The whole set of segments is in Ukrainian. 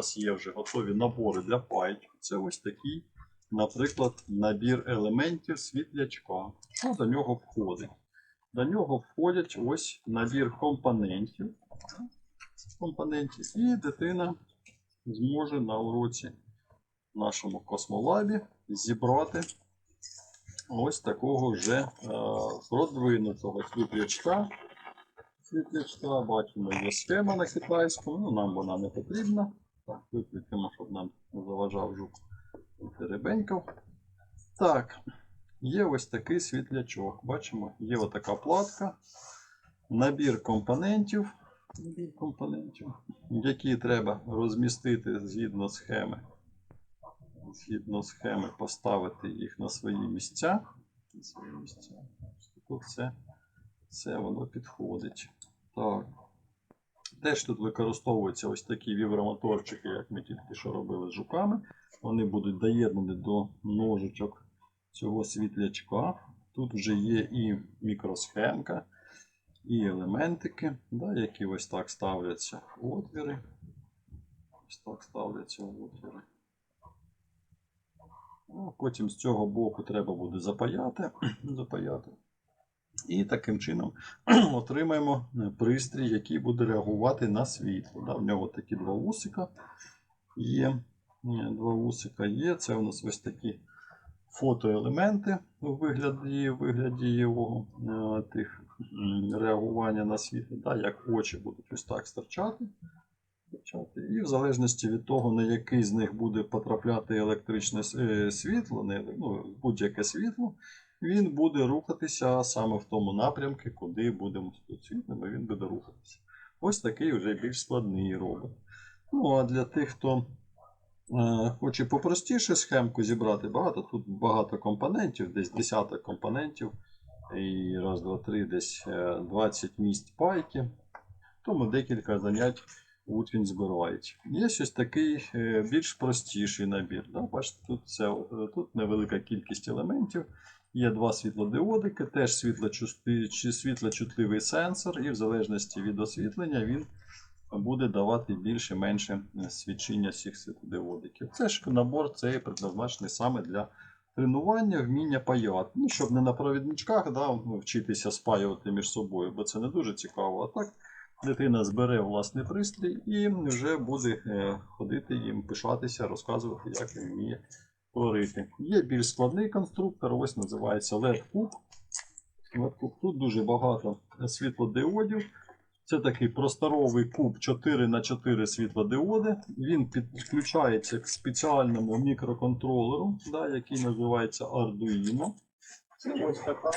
нас є вже готові набори для пальчик. Це ось такий, наприклад, набір елементів світлячка. Що до нього входить? До нього входять ось набір компонентів. компонентів і дитина зможе на уроці в нашому космолабі зібрати ось такого вже е, продвинутого світлячка. Світлячка, бачимо, є схема на китайському, ну нам вона не потрібна. Так, виключимо, щоб нам заважав жук теребенькав. Так, є ось такий світлячок. Бачимо, є отака платка, набір компонентів, компонентів, які треба розмістити згідно схеми. Згідно схеми поставити їх на свої місця. На свої місця. Тут все, все воно підходить. Так. Теж тут використовуються ось такі вібромоторчики, як ми тільки що робили з жуками. Вони будуть доєднані до ножичок цього світлячка. Тут вже є і мікросхемка, і елементики, да, які ось так ставляться в отвіри. Ось так ставляться в отвіри. Ну, Потім з цього боку треба буде запаяти. запаяти. І таким чином отримаємо е, пристрій, який буде реагувати на світло. Да, в нього такі два вусика є. Е, Два вусика є. Це у нас ось такі фотоелементи у вигляді, вигляді його е, тих реагування на світло, да, як очі будуть ось так стирчати. І в залежності від того, на який з них буде потрапляти електричне світло, ну, будь-яке світло, він буде рухатися саме в тому напрямку, куди будемо світлим, він буде рухатися. Ось такий вже більш складний робот. Ну а для тих, хто е, хоче попростіше схемку зібрати, багато тут багато компонентів, десь десяток компонентів. І раз, два, три, десь е, 20 місць пайки. Тому декілька занять Утвін збирають. Є ось такий е, більш простіший набір. Да? Бачите, тут, це, е, тут невелика кількість елементів. Є два світлодіодики, теж світлочутливий сенсор, і в залежності від освітлення він буде давати більше менше е, свідчення всіх світлодіодиків. Це ж набор цей предназначений саме для тренування, вміння паяти. Ну, щоб не на провідничках да, вчитися спаювати між собою, бо це не дуже цікаво. А так дитина збере власний пристрій і вже буде е, ходити їм, пишатися, розказувати, як він вміє творити. Є більш складний конструктор, ось називається LED-куб. LED-куб. Тут дуже багато світлодіодів. Це такий просторовий куб 4 на 4 світлодіоди. Він підключається к спеціальному мікроконтролеру, да, який називається Arduino. Це ось така.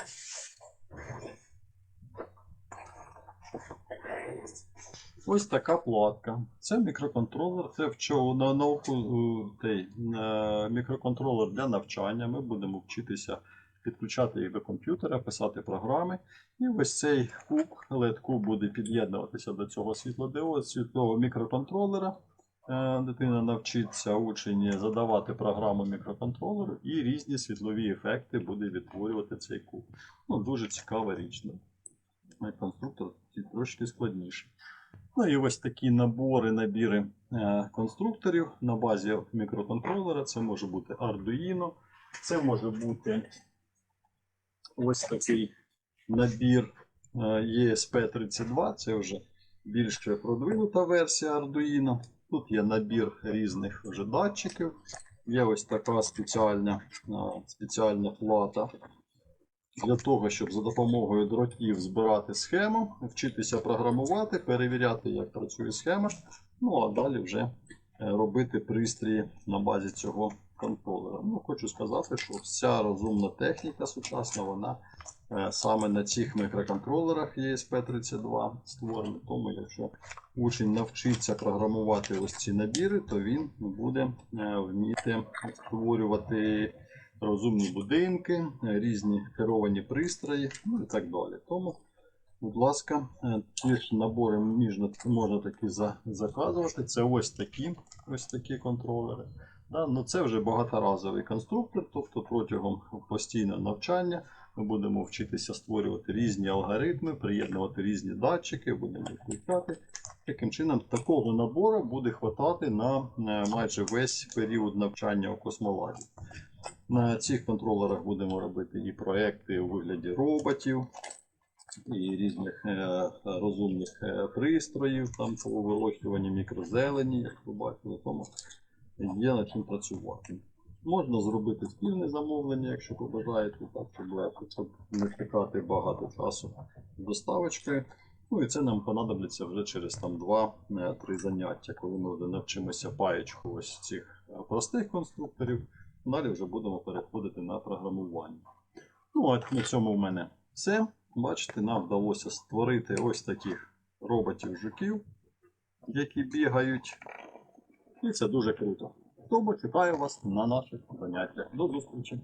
Ось така платка. Це мікроконтролер, це вчо на науку е, той, е, мікроконтролер для навчання. Ми будемо вчитися підключати їх до комп'ютера, писати програми. І ось цей куб, LED-куб буде під'єднуватися до цього світлодіоду, світлового мікроконтролера. Е, Дитина навчиться учень задавати програму мікроконтролеру і різні світлові ефекти буде відтворювати цей куб. Ну, дуже цікава річ. Е, Конструктор трошки складніший. Ну і ось такі набори, набіри е, конструкторів на базі мікроконтролера. Це може бути Arduino, це може бути ось такий набір е, ESP32, це вже більш продвинута версія Arduino. Тут є набір різних вже датчиків. Є ось така спеціальна, е, спеціальна плата для того, щоб за допомогою дротів збирати схему, вчитися програмувати, перевіряти, як працює схема. Ну а далі вже е, робити пристрої на базі цього контролера. Ну, хочу сказати, що вся розумна техніка сучасна, вона е, саме на цих мікроконтролерах ESP32 створена. Тому, якщо учень навчиться програмувати ось ці набіри, то він буде е, вміти створювати розумні будинки, е, різні керовані пристрої, ну і так далі. Тому, будь ласка, е, ті ж набори можна, можна такі за, заказувати. Це ось такі, ось такі контролери. Да? Ну, це вже багаторазовий конструктор, тобто протягом постійного навчання ми будемо вчитися створювати різні алгоритми, приєднувати різні датчики, будемо їх включати Таким чином, такого набору буде хватати на е, майже весь період навчання у космолабі. На цих контролерах будемо робити і проекти у вигляді роботів, і різних е, розумних е, пристроїв, там по вирощуванню мікрозелені, як ви бачили, тому є над чим працювати. Можна зробити спільне замовлення, якщо побажаєте, так, щоб, щоб не втикати багато часу з доставочкою. Ну і це нам понадобиться вже через там 2-3 заняття, коли ми вже навчимося паєчку ось цих е, простих конструкторів. Далі вже будемо переходити на програмування. Ну, от на цьому в мене все. Бачите, нам вдалося створити ось таких роботів-жуків, які бігають. І це дуже круто. Тому чекаю вас на наших заняттях. До зустрічі!